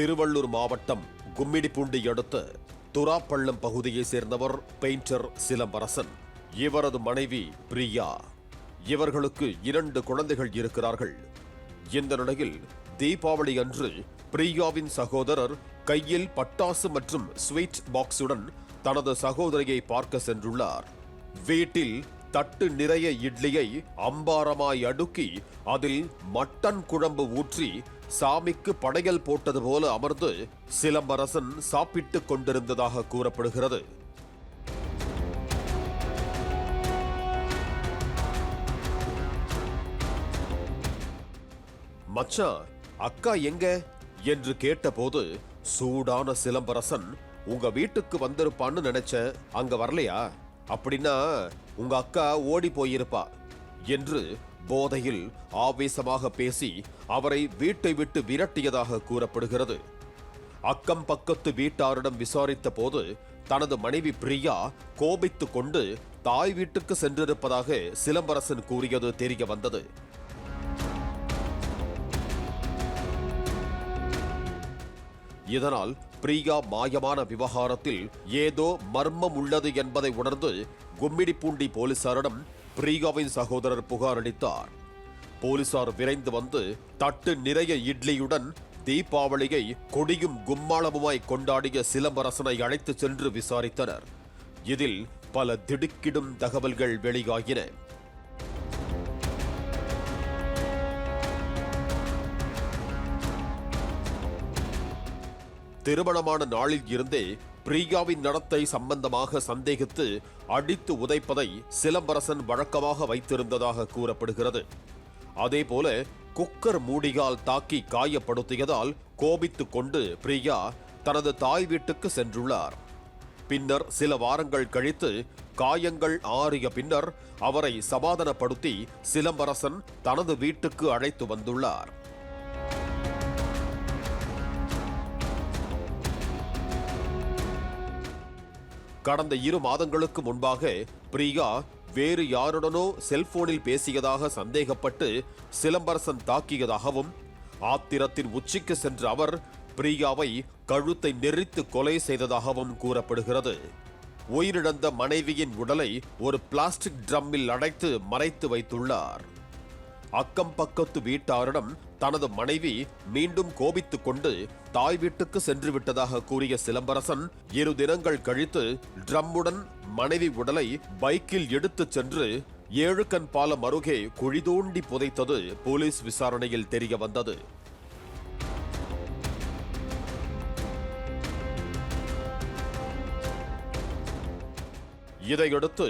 திருவள்ளூர் மாவட்டம் கும்மிடிப்பூண்டி அடுத்து துராப்பள்ளம் பகுதியைச் சேர்ந்தவர் பெயிண்டர் சிலம்பரசன். இவரது மனைவி பிரியா. இவர்களுக்கு இரண்டு குழந்தைகள் இருக்கிறார்கள். இந்த நிலையில் தீபாவளி அன்று பிரியாவின் சகோதரர் கையில் பட்டாசு மற்றும் ஸ்வீட் பாக்ஸுடன் தனது சகோதரியை பார்க்க சென்றுள்ளார். வீட்டில் தட்டு நிறைய இட்லியை அம்பாரமாய் அடுக்கி அதில் மட்டன் குழம்பு ஊற்றி சாமிக்கு படையல் போட்டது போல அமர்ந்து சிலம்பரசன் சாப்பிட்டுக் கொண்டிருந்ததாக கூறப்படுகிறது. மச்சான் அக்கா எங்க? என்று கேட்டபோது சூடான சிலம்பரசன் உங்க வீட்டுக்கு வந்திருப்பான்னு நினைச்சேன் அங்க வரலையா? அப்படின்னா உங்க அக்கா ஓடி போயிருப்பா என்று போதையில் ஆவேசமாக பேசி அவரை வீட்டை விட்டு விரட்டியதாக கூறப்படுகிறது. அக்கம் பக்கத்து வீட்டாரிடம் விசாரித்த போது தனது மனைவி பிரியா கோபித்துக் கொண்டு தாய் வீட்டுக்கு சென்றிருப்பதாக சிலம்பரசன் கூறியது தெரிய வந்தது. இதனால் பிரியா மாயமான விவகாரத்தில் ஏதோ மர்மம் உள்ளது என்பதை உணர்ந்து கும்மிடிப்பூண்டி போலீசாரிடம் பிரியாவின் சகோதரர் புகார் அளித்தார். போலீசார் விரைந்து வந்து தட்டு நிறைய இட்லியுடன் தீபாவளியை கொடியும் கும்மாளமுமாய் கொண்டாடிய சிலம்பரசனை அழைத்துச் சென்று விசாரித்தனர். இதில் பல திடுக்கிடும் தகவல்கள் வெளியாகின. திருமணமான நாளில் இருந்தே பிரியாவின் நடத்தை சம்பந்தமாக சந்தேகித்து அடித்து உதைப்பதை சிலம்பரசன் வழக்கமாக வைத்திருந்ததாக கூறப்படுகிறது. அதேபோல குக்கர் மூடியால் தாக்கி காயப்படுத்தியதால் கோபித்துக் கொண்டு பிரியா தனது தாய் வீட்டுக்கு சென்றுள்ளார். பின்னர் சில வாரங்கள் கழித்து காயங்கள் ஆறிய பின்னர் அவரை சமாதானப்படுத்தி சிலம்பரசன் தனது வீட்டுக்கு அழைத்து வந்துள்ளார். கடந்த இரு மாதங்களுக்கு முன்பாக பிரியா வேறு யாருடனோ செல்போனில் பேசியதாக சந்தேகப்பட்டு சிலம்பரசன் தாக்கியதாகவும் ஆத்திரத்தின் உச்சிக்கு சென்ற அவர் பிரியாவை கழுத்தை நெறித்து கொலை செய்ததாகவும் கூறப்படுகிறது. உயிரிழந்த மனைவியின் உடலை ஒரு பிளாஸ்டிக் ட்ரம்மில் அடைத்து மறைத்து வைத்துள்ளார். அக்கம் பக்கத்து வீட்டாரிடம் தனது மனைவி மீண்டும் கோபித்துக் கொண்டு தாய் வீட்டுக்கு சென்று விட்டதாக கூறிய சிலம்பரசன் இரு தினங்கள் கழித்து ட்ரம்முடன் மனைவி உடலை பைக்கில் எடுத்துச் சென்று ஏழுக்கன் பாலம் அருகே குழி தோண்டி புதைத்தது போலீஸ் விசாரணையில் தெரிய வந்தது. இதையடுத்து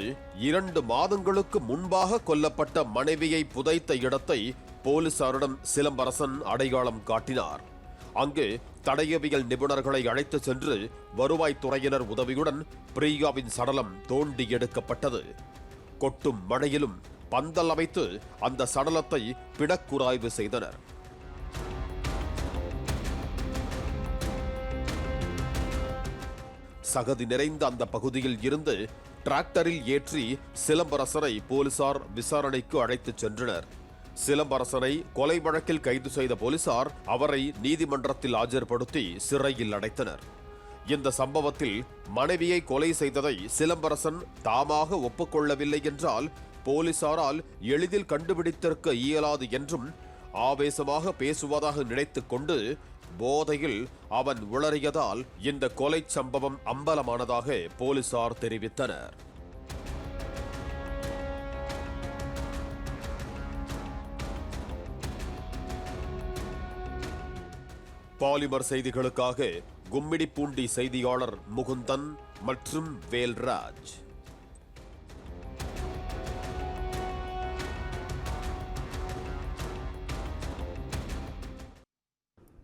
இரண்டு மாதங்களுக்கு முன்பாக கொல்லப்பட்ட மனைவியை புதைத்த இடத்தை போலீசாரிடம் சிலம்பரசன் அடையாளம் காட்டினார். அங்கு தடயவியல் நிபுணர்களை அழைத்து சென்று வருவாய்த்துறையினர் உதவியுடன் பிரியாவின் சடலம் தோண்டி எடுக்கப்பட்டது. கொட்டும் மழையிலும் பந்தல் அமைத்து அந்த சடலத்தை பிடக்குராய்வு செய்தனர். சகதி நிறைந்த அந்த பகுதியில் இருந்து டிராக்டரில் ஏற்றி சிலம்பரசனை போலீசார் விசாரணைக்கு அழைத்துச் சென்றனர். சிலம்பரசனை கொலை வழக்கில் கைது செய்த போலீசார் அவரை நீதிமன்றத்தில் ஆஜர்படுத்தி சிறையில் அடைத்தனர். இந்த சம்பவத்தில் மனைவியை கொலை செய்ததை சிலம்பரசன் தாமாக ஒப்புக்கொள்ளவில்லை என்றால் போலீசாரால் எளிதில் கண்டுபிடித்திருக்க இயலாது என்றும் ஆவேசமாக பேசுவதாக நினைத்துக் கொண்டு போதையில் அவன் உளறியதால் இந்த கொலை சம்பவம் அம்பலமானதாக போலீசார் தெரிவித்தனர். பாலிமர் செய்திகளுக்காக கும்மிடிப்பூண்டி செய்தியாளர் முகுந்தன் மற்றும் வேல்ராஜ்.